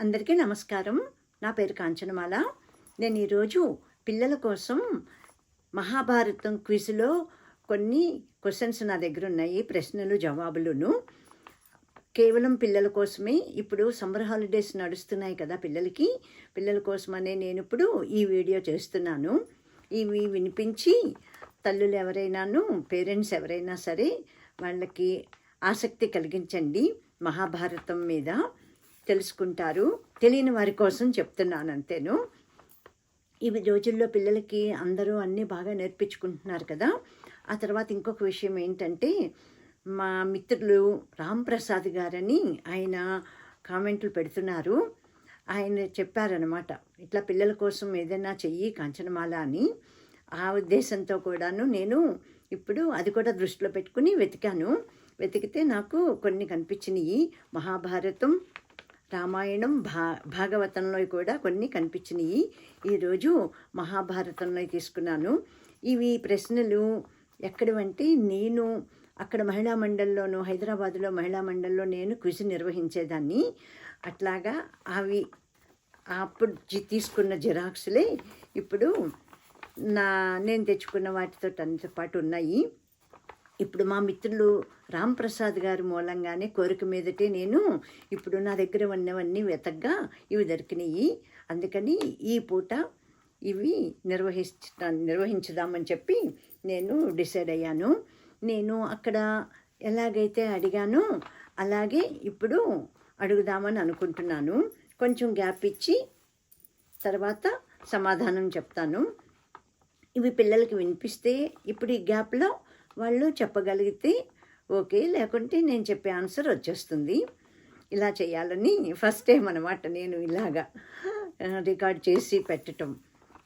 అందరికీ నమస్కారం. నా పేరు కాంచనమాల. నేను ఈరోజు పిల్లల కోసం మహాభారతం క్విజ్లో కొన్ని క్వశ్చన్స్ నా దగ్గర ఉన్నాయి ప్రశ్నలు జవాబులును. కేవలం పిల్లల కోసమే ఇప్పుడు సమ్మర్ హాలిడేస్ నడుస్తున్నాయి కదా పిల్లలకి. పిల్లల కోసమనే నేను ఇప్పుడు ఈ వీడియో చేస్తున్నాను. ఇవి వినిపించి తల్లులు ఎవరైనాను పేరెంట్స్ ఎవరైనా సరే వాళ్ళకి ఆసక్తి కలిగించండి మహాభారతం మీద. తెలుసుకుంటారు. తెలియని వారి కోసం చెప్తున్నాను అంతేను. ఇవి రోజుల్లో పిల్లలకి అందరూ అన్నీ బాగా నేర్పించుకుంటున్నారు కదా. ఆ తర్వాత ఇంకొక విషయం ఏంటంటే మా మిత్రులు రాంప్రసాద్ గారని ఆయన కామెంట్లు పెడుతున్నారు. ఆయన చెప్పారనమాట ఇట్లా పిల్లల కోసం ఏదైనా చెయ్యి కాంచనమాల అని. ఆ ఉద్దేశంతో కూడాను నేను ఇప్పుడు అది కూడా దృష్టిలో పెట్టుకుని వెతికాను. వెతికితే నాకు కొన్ని కనిపించినాయి. మహాభారతం రామాయణం భా భాగవతంలో కూడా కొన్ని కనిపించినాయి. ఈరోజు మహాభారతంలో తీసుకున్నాను. ఇవి ప్రశ్నలు ఎక్కడవంటే నేను అక్కడ మహిళా మండలిలోను హైదరాబాద్లో మహిళా మండలిలో నేను క్విజ్ నిర్వహించేదాన్ని. అట్లాగా అవి అప్పుడు తీసుకున్న జిరాక్స్లే ఇప్పుడు నా నేను తెచ్చుకున్న వాటితో అంత పాటు ఉన్నాయి. ఇప్పుడు మా మిత్రులు రామ్ప్రసాద్ గారి మూలంగానే కోరిక మీదటే నేను ఇప్పుడు నా దగ్గర ఉన్నవన్నీ వెతగ్గా ఇవి దొరికినాయి. అందుకని ఈ పూట ఇవి నిర్వహించ నిర్వహించుదామని చెప్పి నేను డిసైడ్ అయ్యాను. నేను అక్కడ ఎలాగైతే అడిగానో అలాగే ఇప్పుడు అడుగుదామని అనుకుంటున్నాను. కొంచెం గ్యాప్ ఇచ్చి తర్వాత సమాధానం చెప్తాను. ఇవి పిల్లలకి వినిపిస్తే ఇప్పుడు ఈ గ్యాప్లో వాళ్ళు చెప్పగలిగితే ఓకే లేకుంటే నేను చెప్పే ఆన్సర్ వచ్చేస్తుంది. ఇలా చేయాలని ఫస్ట్ టైం అనమాట నేను ఇలాగా రికార్డ్ చేసి పెట్టటం.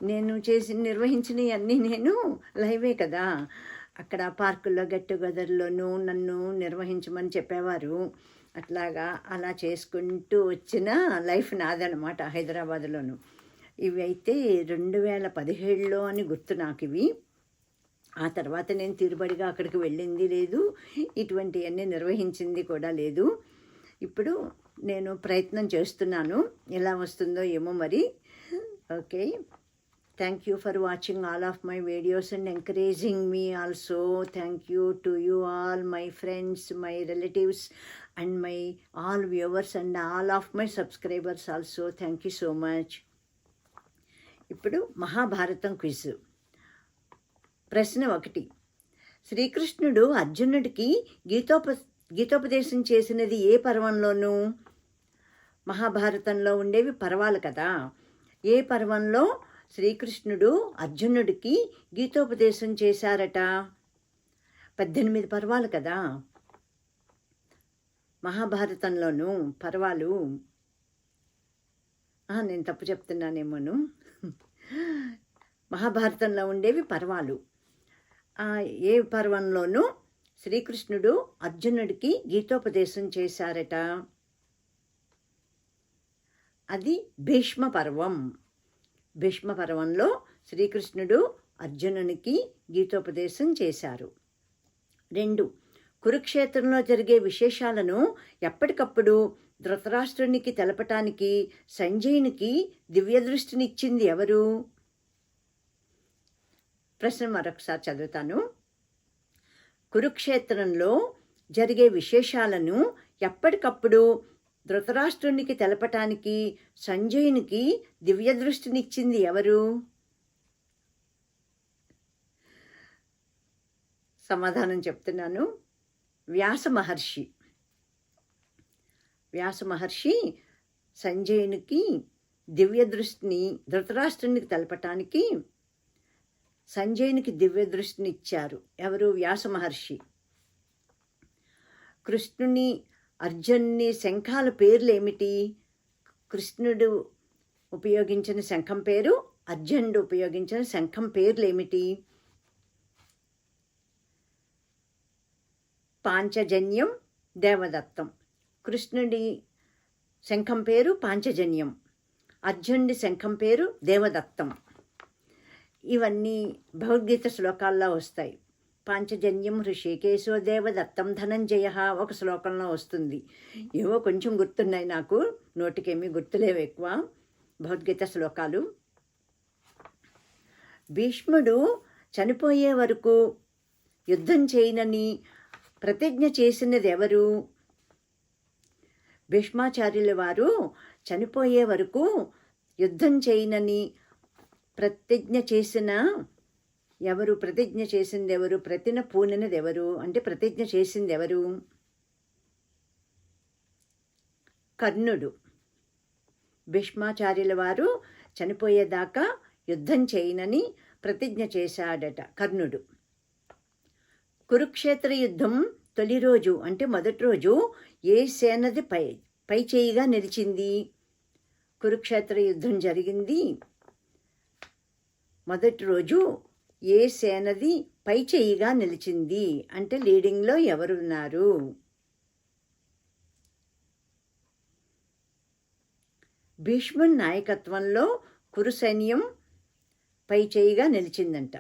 నేను చేసి నిర్వహించినవి అన్నీ నేను లైవే కదా. అక్కడ పార్కుల్లో గెట్ టుగెదర్లోనూ నన్ను నిర్వహించమని చెప్పేవారు. అట్లాగా అలా చేసుకుంటూ వచ్చిన లైఫ్ నాదనమాట హైదరాబాద్లోను. ఇవి అయితే రెండు వేల పదిహేడులో అని గుర్తు నాకు ఇవి ఆ తర్వాత నేను తిరుబడిగా అక్కడికి వెళ్ళింది లేదు. ఇటువంటివన్నీ నిర్వహించింది కూడా లేదు. ఇప్పుడు నేను ప్రయత్నం చేస్తున్నాను. ఎలా వస్తుందో ఏమో మరి. Okay. Thank you for watching all of my videos and encouraging me also thank you to you all my friends my relatives and my all viewers and all of my subscribers also thank you so much ఇప్పుడు Mahabharatam quiz. ప్రశ్న ఒకటి. శ్రీకృష్ణుడు అర్జునుడికి గీతోప గీతోపదేశం చేసినది ఏ పర్వంలోనూ? మహాభారతంలో ఉండేవి పర్వాలు కదా. ఏ పర్వంలో శ్రీకృష్ణుడు అర్జునుడికి గీతోపదేశం చేశారట? పద్దెనిమిది పర్వాలు కదా. మహాభారతంలోనూ పర్వాలు? నేను తప్పు చెప్తున్నానేమోను. మహాభారతంలో ఉండేవి పర్వాలు. ఏ పర్వంలోనూ శ్రీకృష్ణుడు అర్జునుడికి గీతోపదేశం చేశారట. అది భీష్మ పర్వం. భీష్మ పర్వంలో శ్రీకృష్ణుడు అర్జునునికి గీతోపదేశం చేశారు. రెండు కురుక్షేత్రంలో జరిగే విశేషాలను ఎప్పటికప్పుడు ధృతరాష్ట్రునికి తెలపటానికి సంజయునికి దివ్యదృష్టినిచ్చింది ఎవరు? ప్రశ్న మరొకసారి చదువుతాను. కురుక్షేత్రంలో జరిగే విశేషాలను ఎప్పటికప్పుడు ధృతరాష్ట్రునికి తెలపటానికి సంజయునికి దివ్యదృష్టినిచ్చింది ఎవరు? సమాధానం చెప్తున్నాను. వ్యాస మహర్షి. వ్యాస మహర్షి సంజయునికి దివ్య దృష్టిని ధృతరాష్ట్రునికి తెలపటానికి సంజయునికి దివ్య ఇచ్చారు. ఎవరు? వ్యాస మహర్షి. కృష్ణుని అర్జున్ని శంఖాల పేర్లు ఏమిటి కృష్ణుడు ఉపయోగించిన శంఖం పేరు అర్జునుడు ఉపయోగించిన శంఖం పేర్లు ఏమిటి పాంచజన్యం దేవదత్తం. కృష్ణుడి శంఖం పేరు పాంచజన్యం. అర్జునుడి శంఖం పేరు దేవదత్తం. ఇవన్నీ భగవద్గీత శ్లోకాల్లో వస్తాయి. పాంచజన్యం హృషికేశో దేవదత్తం ధనంజయ ఒక శ్లోకంలో వస్తుంది. ఏవో కొంచెం గుర్తున్నాయి నాకు నోటికేమీ గుర్తులేవు ఎక్కువ. భగవద్గీత శ్లోకాలు. భీష్ముడు చనిపోయే వరకు యుద్ధం చేయనని ప్రతిజ్ఞ చేసినది ఎవరు భీష్మాచార్యుల వారు చనిపోయే వరకు యుద్ధం చేయనని ప్రతిజ్ఞ చేసిన ఎవరు ప్రతిజ్ఞ చేసింది ఎవరు? ప్రతిన పూనినది ఎవరు? అంటే ప్రతిజ్ఞ చేసింది ఎవరు? కర్ణుడు. భీష్మాచార్యుల వారు చనిపోయేదాకా యుద్ధం చేయనని ప్రతిజ్ఞ చేశాడట కర్ణుడు. కురుక్షేత్ర యుద్ధం తొలి రోజు అంటే మొదటి రోజు ఏ సేనది పై పై చేయిగా నిలిచింది? కురుక్షేత్ర యుద్ధం జరిగింది మొదటి రోజు ఏ సేనది పై చేయిగా నిలిచింది? అంటే లీడింగ్లో ఎవరున్నారు? భీష్ముని నాయకత్వంలో కురు సైన్యం పై చేయిగా నిలిచిందంట.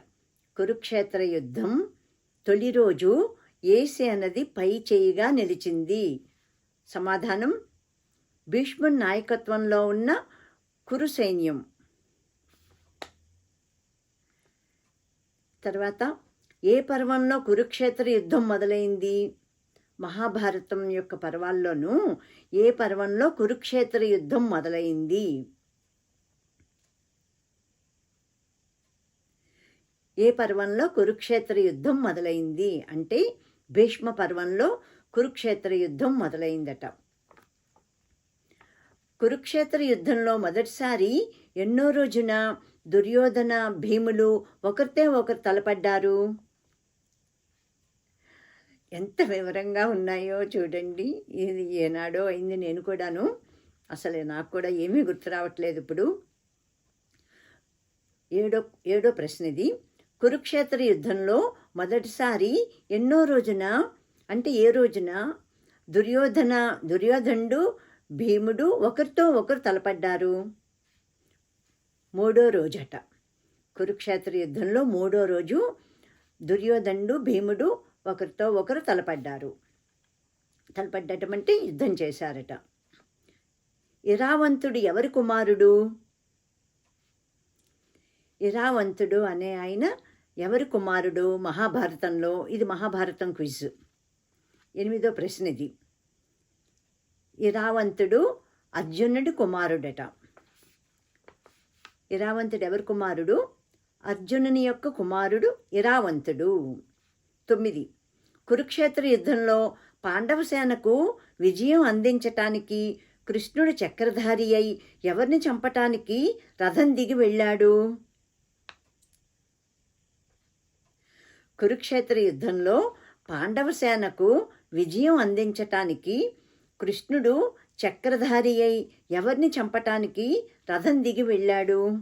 కురుక్షేత్ర యుద్ధం తొలి రోజు ఏ సేనది పై చేయిగా నిలిచింది? సమాధానం భీష్ముని నాయకత్వంలో ఉన్న కురు సైన్యం తర్వాత ఏ పర్వంలో కురుక్షేత్ర యుద్ధం మొదలైంది? మహాభారతం యొక్క పర్వాల్లోనూ ఏ పర్వంలో కురుక్షేత్ర యుద్ధం మొదలైంది? ఏ పర్వంలో కురుక్షేత్ర యుద్ధం మొదలైంది? అంటే భీష్మ పర్వంలో కురుక్షేత్ర యుద్ధం మొదలైందట. కురుక్షేత్ర యుద్ధంలో మొదటిసారి ఎన్నో రోజున దుర్యోధన భీములు ఒకరితే ఒకరు తలపడ్డారు. ఎంత వివరంగా ఉన్నాయో చూడండి. ఇది ఏనాడో అయింది నేను కూడాను. అసలు నాకు కూడా ఏమీ గుర్తు రావట్లేదు ఇప్పుడు. ఏడో ఏడో ప్రశ్న ఇది కురుక్షేత్ర యుద్ధంలో మొదటిసారి ఎన్నో రోజున అంటే ఏ రోజున దుర్యోధన దుర్యోధనుడు భీముడు ఒకరితో ఒకరు తలపడ్డారు? మూడో రోజట. కురుక్షేత్ర యుద్ధంలో మూడో రోజు దుర్యోధనుడు భీముడు ఒకరితో ఒకరు తలపడ్డారు. తలపడ్డటం అంటే యుద్ధం చేశారట. ఇరావంతుడు ఎవరి కుమారుడు? ఇరావంతుడు అనే ఆయన ఎవరి కుమారుడు? మహాభారతంలో ఇది మహాభారతం క్విజ్. ఎనిమిదో ప్రశ్న ఇది ఇరావంతుడు అర్జునుడి కుమారుడట. ఇరావంతుడు ఎవరి కుమారుడు? అర్జునుని యొక్క కుమారుడు ఇరావంతుడు తొమ్మిది. కురుక్షేత్ర యుద్ధంలో పాండవ సేనకు విజయం అందించటానికి కృష్ణుడు చక్రధారి అయి ఎవరిని చంపటానికి రథం దిగి వెళ్ళాడు? కురుక్షేత్ర యుద్ధంలో పాండవ సేనకు విజయం అందించటానికి కృష్ణుడు చక్రధారి అయి ఎవరిని చంపటానికి రథం దిగి వెళ్ళాడు.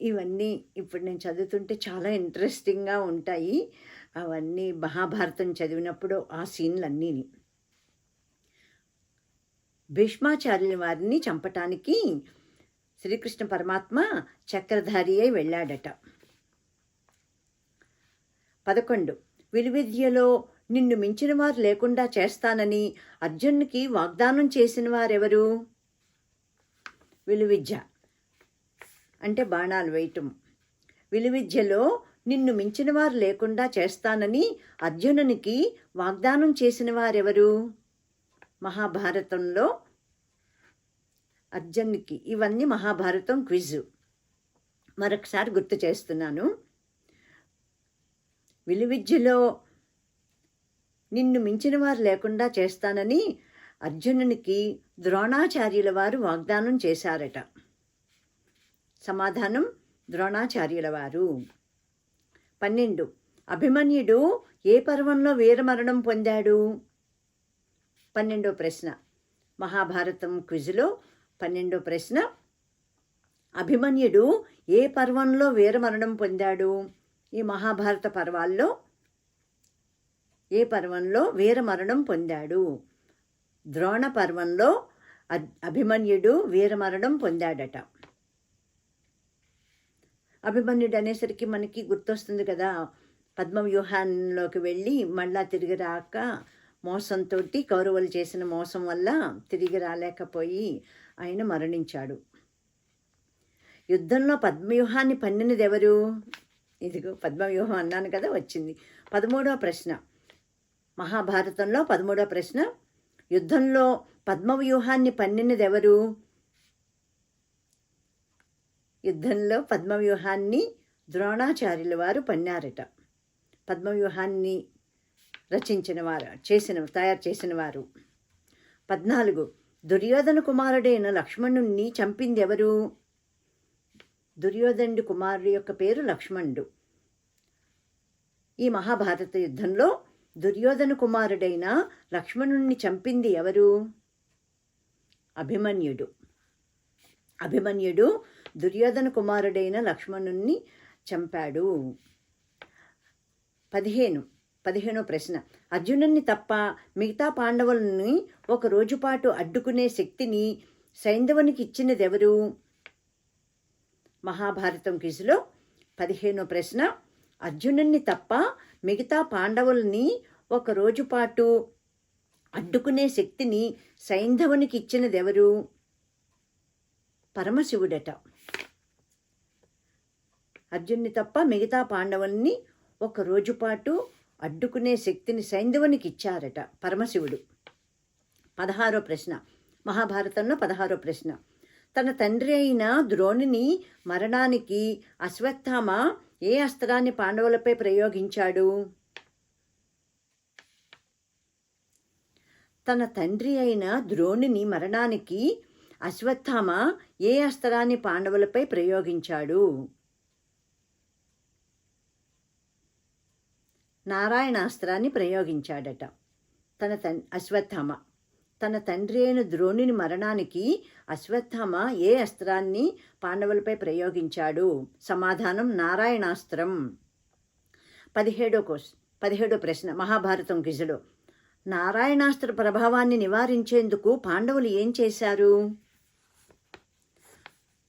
ఇవన్నీ ఇప్పుడు నేను చదువుతుంటే చాలా ఇంట్రెస్టింగ్గా ఉంటాయి. అవన్నీ మహాభారతం చదివినప్పుడు ఆ సీన్లన్నీ భీష్మాచార్యుల వారిని చంపటానికి శ్రీకృష్ణ పరమాత్మ చక్రధారి అయి వెళ్ళాడట. పదకొండు. విలువిద్యలో నిన్ను మించిన వారు లేకుండా చేస్తానని అర్జున్కి వాగ్దానం చేసిన వారెవరు? విలువిద్య. అంటే బాణాలు వేయటం. విలువిద్యలో నిన్ను మించినవారు లేకుండా చేస్తానని అర్జునునికి వాగ్దానం చేసిన వారెవరు మహాభారతంలో అర్జునుకి ఇవన్నీ మహాభారతం క్విజ్. మరొకసారి గుర్తు చేస్తున్నాను. విలువిద్యలో నిన్ను మించిన వారు లేకుండా చేస్తానని అర్జునునికి ద్రోణాచార్యుల వారు వాగ్దానం చేశారట. సమాధానం ద్రోణాచార్యుల వారు పన్నెండు. అభిమన్యుడు ఏ పర్వంలో వీరమరణం పొందాడు? పన్నెండో ప్రశ్న. మహాభారతం క్విజ్లో పన్నెండో ప్రశ్న. అభిమన్యుడు ఏ పర్వంలో వీరమరణం పొందాడు? ఈ మహాభారత పర్వాల్లో ఏ పర్వంలో వీరమరణం పొందాడు? ద్రోణ పర్వంలో అభిమన్యుడు వీరమరణం పొందాడట. అభిమన్యుడు అనేసరికి మనకి గుర్తొస్తుంది కదా పద్మవ్యూహాన్లోకి వెళ్ళి మళ్ళా తిరిగి రాక మోసంతో కౌరవులు చేసిన మోసం వల్ల తిరిగి రాలేకపోయి ఆయన మరణించాడు. యుద్ధంలో పద్మవ్యూహాన్ని పన్నినది ఎవరు ఇదిగో పద్మవ్యూహం అన్నాను కదా వచ్చింది. పదమూడవ ప్రశ్న. మహాభారతంలో పదమూడవ ప్రశ్న యుద్ధంలో పద్మవ్యూహాన్ని పన్నినదెవరు? యుద్ధంలో పద్మవ్యూహాన్ని ద్రోణాచార్యుల వారు పన్నారట. పద్మవ్యూహాన్ని రచించిన వారు చేసిన తయారు చేసిన వారు పద్నాలుగు. దుర్యోధన కుమారుడైన లక్ష్మణుణ్ణి చంపింది ఎవరు దుర్యోధనుడి కుమారుడి యొక్క పేరు లక్ష్మణుడు. ఈ మహాభారత యుద్ధంలో దుర్యోధన కుమారుడైన లక్ష్మణుణ్ణి చంపింది ఎవరు? అభిమన్యుడు. అభిమన్యుడు దుర్యోధన కుమారుడైన లక్ష్మణుణ్ణి చంపాడు. పదిహేను పదిహేనో ప్రశ్న. అర్జునుణ్ణి తప్ప మిగతా పాండవులని ఒక రోజు పాటు అడ్డుకునే శక్తిని సైంధవునికి ఇచ్చినది ఎవరు మహాభారతం క్విజ్లో పదిహేనో ప్రశ్న. అర్జునుణ్ణి తప్ప మిగతా పాండవుల్ని ఒక రోజు పాటు అడ్డుకునే శక్తిని సైంధవునికి ఇచ్చినదెవరు? పరమశివుడట. అర్జున్ని తప్ప మిగతా పాండవుల్ని ఒక రోజు పాటు అడ్డుకునే శక్తిని సైంధవునికి ఇచ్చారట పరమశివుడు. పదహారో ప్రశ్న. మహాభారతంలో పదహారో ప్రశ్న. తన తండ్రి అయిన ద్రోణిని మరణానికి అశ్వత్థామ ఏ అస్త్రాన్ని పాండవులపై ప్రయోగించాడు? తన తండ్రి అయిన ద్రోణిని మరణానికి అశ్వత్థామ ఏ అస్త్రాన్ని పాండవులపై ప్రయోగించాడు? నారాయణాస్త్రాన్ని ప్రయోగించాడట. తన తన్ అశ్వత్థామ. తన తండ్రి అయిన ద్రోణుని మరణానికి అశ్వత్థామ ఏ అస్త్రాన్ని పాండవులపై ప్రయోగించాడు? సమాధానం నారాయణాస్త్రం. పదిహేడో కోస్ పదిహేడో ప్రశ్న. మహాభారతం గిజుడు నారాయణాస్త్ర ప్రభావాన్ని నివారించేందుకు పాండవులు ఏం చేశారు?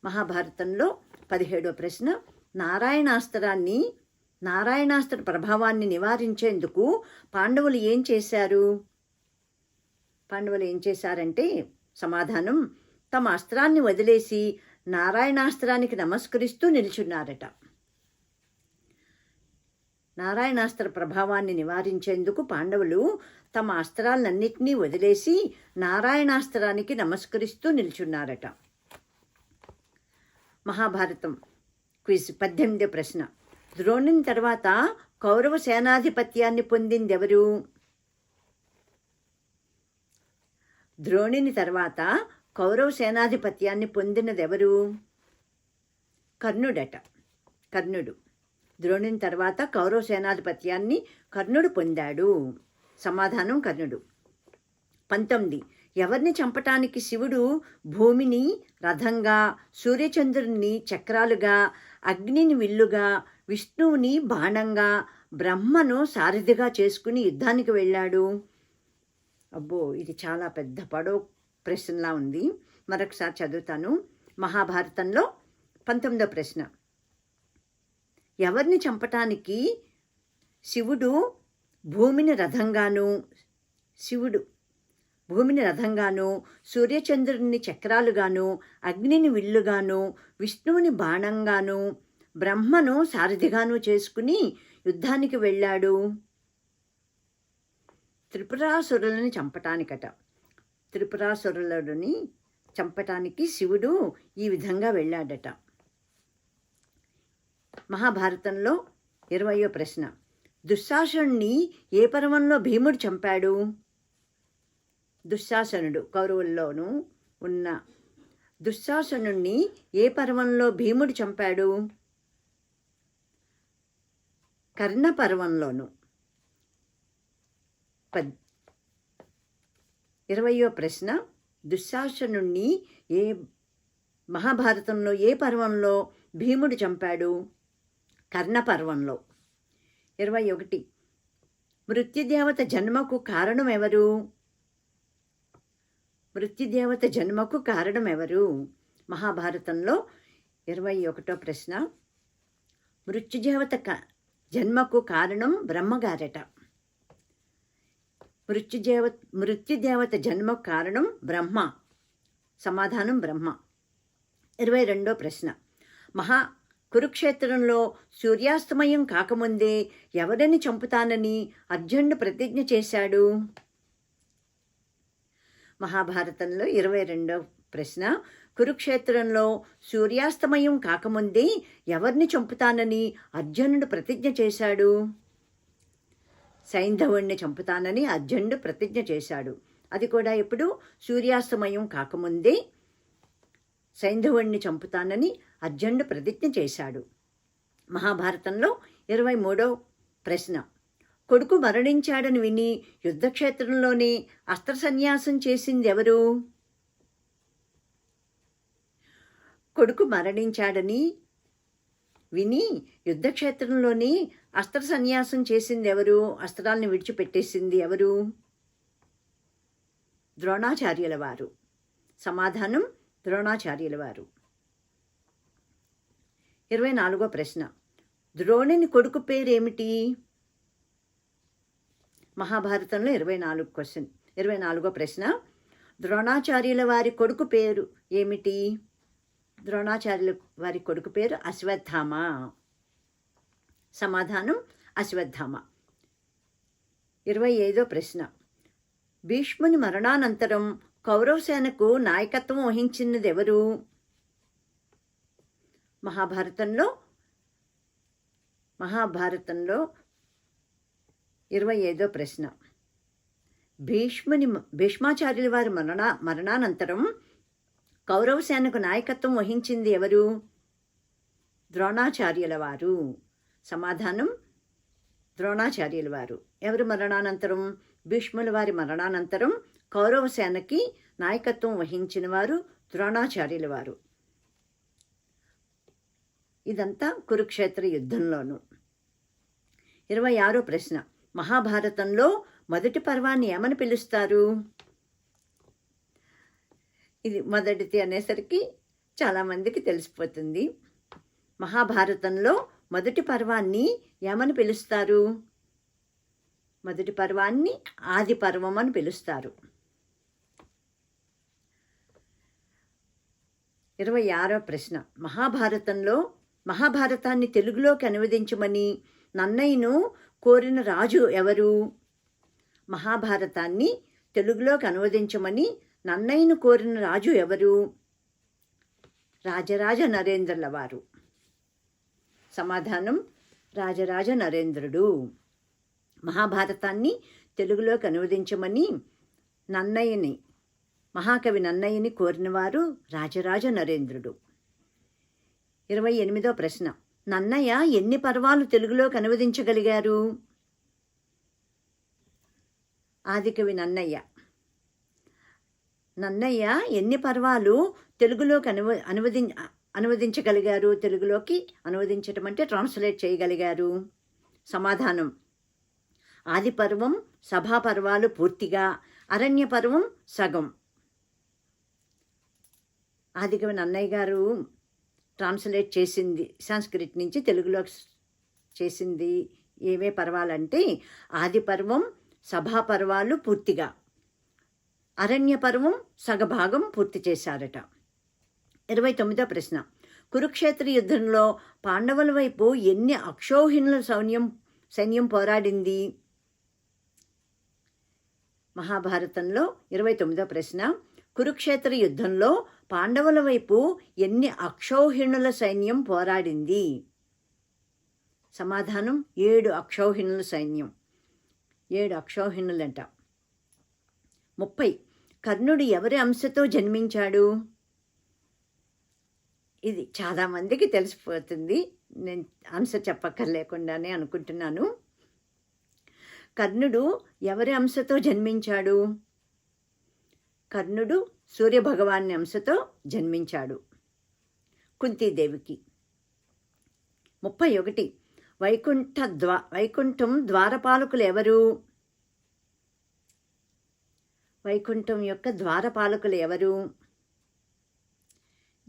మహాభారతంలో పదిహేడో ప్రశ్న. నారాయణాస్త్రాన్ని నారాయణాస్త్ర ప్రభావాన్ని నివారించేందుకు పాండవులు ఏం చేశారు? పాండవులు ఏం చేశారంటే సమాధానం తమ అస్త్రాన్ని వదిలేసి నారాయణాస్త్రానికి నమస్కరిస్తూ నిల్చున్నారట. నారాయణాస్త్ర ప్రభావాన్ని నివారించేందుకు పాండవులు తమ అస్త్రాలన్నింటినీ వదిలేసి నారాయణాస్త్రానికి నమస్కరిస్తూ నిల్చున్నారట. మహాభారతం క్విజ్ పద్దెనిమిదో ప్రశ్న. ద్రోణుని తర్వాత కౌరవ సేనాధిపత్యాన్ని పొందిందెవరు? ద్రోణుని తర్వాత కౌరవ సేనాధిపత్యాన్ని పొందినదెవరు? కర్ణుడట. కర్ణుడు. ద్రోణుని తర్వాత కౌరవ సేనాధిపత్యాన్ని కర్ణుడు పొందాడు. సమాధానం కర్ణుడు. పంతొమ్మిది. ఎవరిని చంపటానికి శివుడు భూమిని రథంగా సూర్యచంద్రుని చక్రాలుగా అగ్నిని విల్లుగా విష్ణువుని బాణంగా బ్రహ్మను సారథిగా చేసుకుని యుద్ధానికి వెళ్ళాడు. అబ్బో ఇది చాలా పెద్ద పడో ప్రశ్నలా ఉంది. మరొకసారి చదువుతాను. మహాభారతంలో పంతొమ్మిదో ప్రశ్న. ఎవరిని చంపటానికి శివుడు భూమిని రథంగాను శివుడు భూమిని రథంగాను సూర్యచంద్రుని చక్రాలుగాను అగ్నిని విల్లుగాను విష్ణువుని బాణంగాను బ్రహ్మను సారథిగాను చేసుకుని యుద్ధానికి వెళ్ళాడు. త్రిపురాసురులని చంపటానికట. త్రిపురాసురులని చంపటానికి శివుడు ఈ విధంగా వెళ్ళాడట. మహాభారతంలో ఇరవయో ప్రశ్న. దుశ్శాసనుణ్ణి ఏ పర్వంలో భీముడు చంపాడు? దుశ్శాసనుడు కౌరవుల్లోనూ ఉన్న దుశ్శాసనుణ్ణి ఏ పర్వంలో భీముడు చంపాడు? కర్ణపర్వంలోను పద్. ఇరవయో ప్రశ్న. దుశ్శాసనుణ్ణి ఏ మహాభారతంలో ఏ పర్వంలో భీముడు చంపాడు? కర్ణ పర్వంలో ఇరవై ఒకటి మృత్యుదేవత జన్మకు కారణం ఎవరు మృత్యుదేవత జన్మకు కారణం ఎవరు మహాభారతంలో ఇరవై ఒకటో ప్రశ్న. మృత్యుదేవత క జన్మకు కారణం బ్రహ్మగారట. మృత్యుదేవ మృత్యుదేవత జన్మ కారణం బ్రహ్మ. సమాధానం బ్రహ్మ. ఇరవై రెండో ప్రశ్న. మహా కురుక్షేత్రంలో సూర్యాస్తమయం కాకముందే ఎవరిని చంపుతానని అర్జునుడు ప్రతిజ్ఞ చేశాడు? మహాభారతంలో ఇరవై రెండో ప్రశ్న. కురుక్షేత్రంలో సూర్యాస్తమయం కాకముందే ఎవరిని చంపుతానని అర్జునుడు ప్రతిజ్ఞ చేశాడు? సైంధవుణ్ణి చంపుతానని అర్జునుడు ప్రతిజ్ఞ చేశాడు. అది కూడా ఇప్పుడు సూర్యాస్తమయం కాకముందే సైంధవుణ్ణి చంపుతానని అర్జునుడు ప్రతిజ్ఞ చేశాడు. మహాభారతంలో ఇరవై మూడో ప్రశ్న. కొడుకు మరణించాడని విని యుద్ధక్షేత్రంలోనే అస్త్ర సన్యాసం చేసింది ఎవరు కొడుకు మరణించాడని విని యుద్ధక్షేత్రంలోని అస్త్ర సన్యాసం చేసింది ఎవరు అస్త్రాలను విడిచిపెట్టేసింది ఎవరు? ద్రోణాచార్యుల వారు సమాధానం ద్రోణాచార్యుల వారు ఇరవై నాలుగో ప్రశ్న. ద్రోణుని కొడుకు పేరేమిటి? మహాభారతంలో ఇరవై నాలుగు క్వశ్చన్. ఇరవై నాలుగో ప్రశ్న. ద్రోణాచార్యుల వారి కొడుకు పేరు ఏమిటి? ద్రోణాచార్యుల వారి కొడుకు పేరు అశ్వత్థామ. సమాధానం అశ్వత్థామ. ఇరవై ఐదో ప్రశ్న. భీష్ముని మరణానంతరం కౌరవసేనకు నాయకత్వం వహించినది ఎవరు మహాభారతంలో మహాభారతంలో ఇరవై ఐదో ప్రశ్న. భీష్ముని భీష్మాచార్యుల వారి మరణ మరణానంతరం కౌరవ సేనకు నాయకత్వం వహించింది ఎవరు? ద్రోణాచార్యుల వారు సమాధానం ద్రోణాచార్యుల వారు ఎవరు మరణానంతరం? భీష్ముల వారి మరణానంతరం కౌరవ సేనకి నాయకత్వం వహించిన వారు ద్రోణాచార్యుల వారు ఇదంతా కురుక్షేత్ర యుద్ధంలోను. ఇరవై ఆరో ప్రశ్న. మహాభారతంలో మొదటి పర్వాన్ని ఏమని పిలుస్తారు? ఇది మొదటిది అనేసరికి చాలామందికి తెలిసిపోతుంది. మహాభారతంలో మొదటి పర్వాన్ని ఏమని పిలుస్తారు? మొదటి పర్వాన్ని ఆది పర్వం అని పిలుస్తారు. ఇరవై ఆరో ప్రశ్న. మహాభారతంలో మహాభారతాన్ని తెలుగులోకి అనువదించమని నన్నయ్యను కోరిన రాజు ఎవరు? మహాభారతాన్ని తెలుగులోకి అనువదించమని నన్నయ్యను కోరిన రాజు ఎవరు? రాజరాజ నరేంద్రుల వారు. సమాధానం రాజరాజ నరేంద్రుడు. మహాభారతాన్ని తెలుగులోకి అనువదించమని నన్నయ్యని మహాకవి నన్నయ్యని కోరినవారు రాజరాజ నరేంద్రుడు. ఇరవై ఎనిమిదో ప్రశ్న. నన్నయ్య ఎన్ని పర్వాలు తెలుగులోకి అనువదించగలిగారు? ఆదికవి నన్నయ్య. నన్నయ్య ఎన్ని పర్వాలు తెలుగులోకి అనువ అనువది అనువదించగలిగారు? తెలుగులోకి అనువదించడం అంటే ట్రాన్స్లేట్ చేయగలిగారు. సమాధానం. ఆది పర్వం సభా పర్వాలు పూర్తిగా. అరణ్య పర్వం సగం. ఆదికవి నన్నయ్య గారు ట్రాన్స్లేట్ చేసింది సంస్కృత్ నుంచి తెలుగులోకి చేసింది ఏవే పర్వాలంటే ఆది పర్వం సభా పర్వాలు పూర్తిగా. అరణ్యపర్వం సగభాగం పూర్తి చేశారట. ఇరవై తొమ్మిదో ప్రశ్న. కురుక్షేత్ర యుద్ధంలో పాండవుల వైపు ఎన్ని అక్షోహిణుల సైన్యం సైన్యం పోరాడింది? మహాభారతంలో ఇరవై తొమ్మిదో ప్రశ్న. కురుక్షేత్ర యుద్ధంలో పాండవుల వైపు ఎన్ని అక్షౌహిణుల సైన్యం పోరాడింది? సమాధానం ఏడు అక్షౌహిణుల సైన్యం. ఏడు అక్షౌహిణులంట. ముప్పై. కర్ణుడు ఎవరి అంశతో జన్మించాడు? ఇది చాలామందికి తెలిసిపోతుంది. నేను ఆన్సర్ చెప్పక్కర్లేకుండానే అనుకుంటున్నాను. కర్ణుడు ఎవరి అంశతో జన్మించాడు? కర్ణుడు సూర్యభగవాన్ని అంశతో జన్మించాడు. కుంతీదేవికి. ముప్పై ఒకటి. వైకుంఠ ద్వా వైకుంఠం ద్వారపాలకులు ఎవరు? వైకుంఠం యొక్క ద్వారపాలకులు ఎవరు?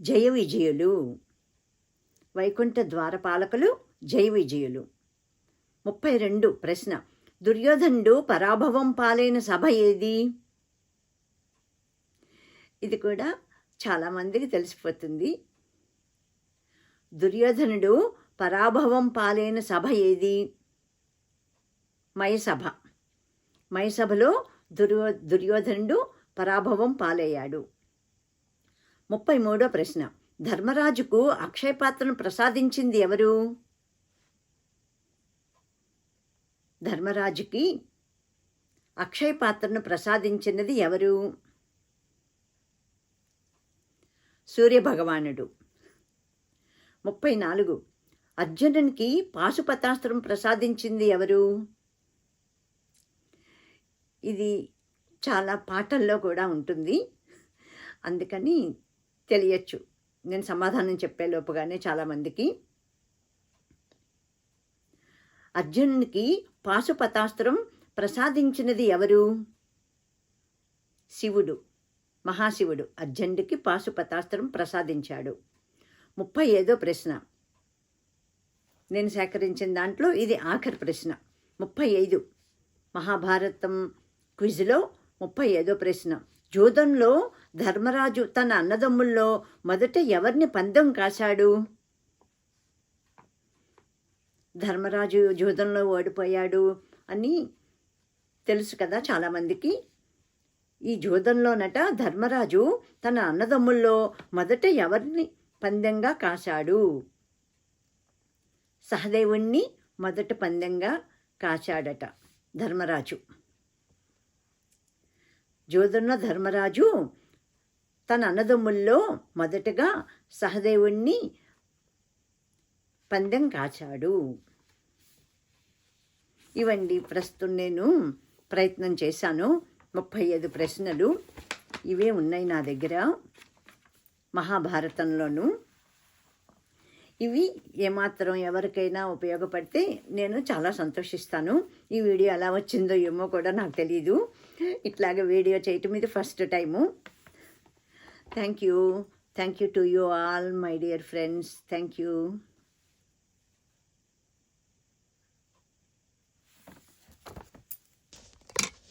జయ విజయులు. వైకుంఠ ద్వారపాలకులు జై విజయులు. ముప్పై రెండు ప్రశ్న. దుర్యోధనుడు పరాభవం పాలైన సభ ఏది? ఇది కూడా చాలామందికి తెలిసిపోతుంది. దుర్యోధనుడు పరాభవం పాలైన సభ ఏది? మయసభ. మయసభలో దుర్యో దుర్యోధనుడు పరాభవం పాలయ్యాడు. ముప్పై మూడో ప్రశ్న. ధర్మరాజుకు అక్షయ పాత్రను ప్రసాదించింది ఎవరు? ధర్మరాజుకి అక్షయ పాత్రను ప్రసాదించినది ఎవరు? సూర్యభగవానుడు. ముప్పై నాలుగు అర్జునునికి పాశుపతాస్త్రం ప్రసాదించింది ఎవరు? ఇది చాలా పాటల్లో కూడా ఉంటుంది. అందుకని తెలియచ్చు. నేను సమాధానం చెప్పే లోపుగానే చాలామందికి అర్జునునికి పాశుపతాస్త్రం ప్రసాదించినది ఎవరు? శివుడు మహాశివుడు అర్జునుడికి పాశుపతాస్త్రం ప్రసాదించాడు. ముప్పై ఐదో ప్రశ్న. నేను సేకరించిన దాంట్లో ఇది ఆఖరి ప్రశ్న. ముప్పై ఐదు. మహాభారతం క్విజ్లో ముప్పై ఐదో ప్రశ్న. జూదంలో ధర్మరాజు తన అన్నదమ్ముల్లో మొదట ఎవరిని పందెం కాశాడు? ధర్మరాజు జూదంలో ఓడిపోయాడు అని తెలుసు కదా చాలామందికి. ఈ జూదంలోనట ధర్మరాజు తన అన్నదమ్ముల్లో మొదట ఎవరిని పందెంగా కాశాడు? సహదేవుణ్ణి మొదట పందెంగా కాశాడట ధర్మరాజు. జోదున్న ధర్మరాజు తన అన్నదమ్ముల్లో మొదటగా సహదేవుణ్ణి పందెం కాచాడు. ఇవండి ప్రస్తుతం నేను ప్రయత్నం చేశాను. ముప్పై ఐదు ప్రశ్నలు ఇవే ఉన్నాయి నా దగ్గర. మహాభారతంలోను. ఇవి ఏమాత్రం ఎవరికైనా ఉపయోగపడితే నేను చాలా సంతోషిస్తాను. ఈ వీడియో ఎలా వచ్చిందో ఏమో కూడా నాకు తెలీదు. ఇట్లాగే వీడియో చేయటం ఇది first time. Thank you thank you to you all my dear friends thank you